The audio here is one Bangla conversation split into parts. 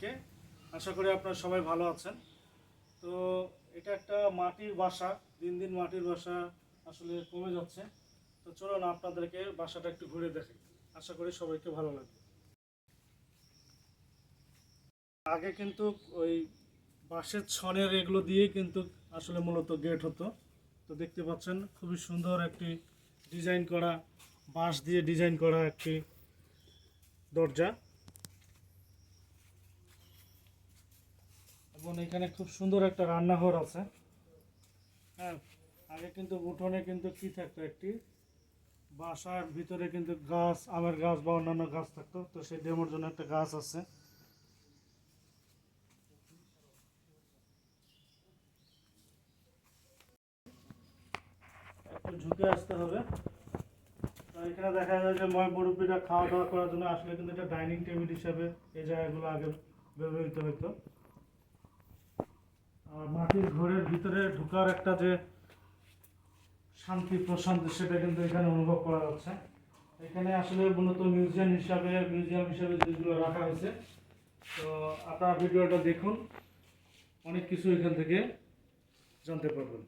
কে? আশা করি আপনারা সবাই ভালো আছেন। তো এটা একটা মাটির বাসা, দিন দিন মাটির বাসা আসলে কমে যাচ্ছে। তো চলুন আপনাদেরকে বাসাটা একটু ঘুরে দেখি। আশা করি সবাইকে ভালো লাগবে। আগে কিন্তু ওই বাঁশের ছনের এগুলো দিয়ে কিন্তু আসলে মূলত গেট হতো। তো দেখতে পাচ্ছেন, খুবই সুন্দর একটি ডিজাইন করা, বাঁশ দিয়ে ডিজাইন করা একটি দরজা। এখানে খুব সুন্দর একটা রান্নাঘর আছে। হ্যাঁ আগে কিন্তু উঠোনে কিন্তু কি থাকতো একটি? বাসার ভিতরে কিন্তু গাছ, আমের গাছ বা অন্যান্য গাছ থাকতো, তো সেই ডেমোর জন্য একটা গাছ আছে। ঝুঁকে আসতে হবে। এখানে দেখা যায় যে ময় মুরব্বীরা খাওয়া দাওয়া করার জন্য আসলে কিন্তু এটা ডাইনিং টেবিল হিসাবে এই জায়গাগুলো আগে ব্যবহৃত হতো আর মাটির ঘরের ভিতরে ঢোকার একটা যে শান্তি, প্রশান্তি সেটা কিন্তু এখানে অনুভব করা যাচ্ছে এখানে আসলে মূলত মিউজিয়াম হিসাবে মিউজিয়াম হিসাবে যেগুলো রাখা হয়েছে। তো আপনারা ভিডিওটা দেখুন, অনেক কিছু এখান থেকে জানতে পারবেন।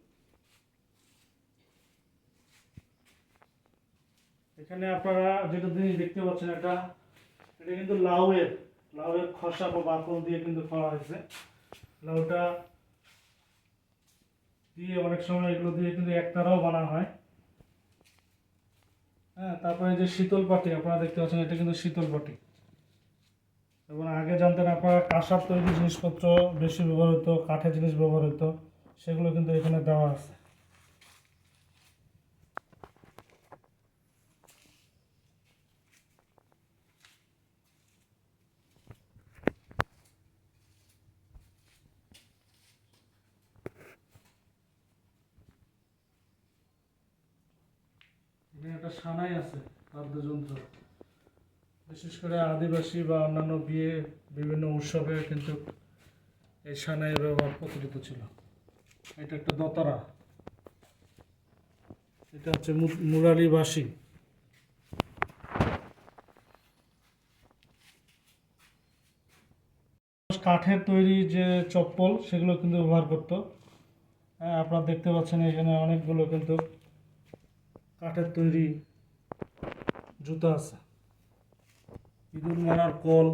এখানে আপনারা যেটা জিনিস দেখতে পাচ্ছেন এটা এটা কিন্তু লাউয়ের লাউয়ের খসা বা বাকল দিয়ে কিন্তু করা হয়েছে। লাউটা দিয়ে অনেক সময় এগুলো দিয়ে কিন্তু একতারাও বানানো হয়। হ্যাঁ তারপরে যে শীতল পাটি, আপনারা দেখতে পাচ্ছেন, এটা কিন্তু শীতল পাটি। এবং আগে জানতেন আপনারা কাঁসার তৈরি জিনিসপত্র বেশি ব্যবহার হতো কাঠের জিনিস ব্যবহার হতো সেগুলো কিন্তু এখানে দেওয়া আছে। এখানে একটা সানাই আছে, বাদ্যযন্ত্র। বিশেষ করে আদিবাসী বা অন্যান্য বিয়ে, বিভিন্ন উৎসবে কিন্তু এই সানাইয়ের ব্যবহার প্রচলিত ছিল। এটা একটা দতারা। এটা হচ্ছে মু- মুরারি কাঠের তৈরি যে চপ্পল, সেগুলো কিন্তু ব্যবহার করতো। হ্যাঁ আপনারা দেখতে পাচ্ছেন এখানে অনেকগুলো কিন্তু কাঠের তৈরি জুতো আছে। ইঁদুর মারার কল।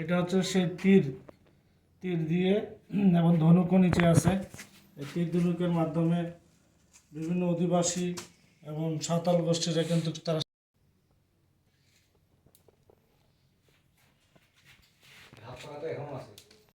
এটা হচ্ছে সেই তীর। তীর দিয়ে এবং ধনুকও নিচে আছে। এই তীর ধনুকের মাধ্যমে বিভিন্ন অধিবাসী এবং সাঁওতাল গোষ্ঠীরা কিন্তু তারা এখনও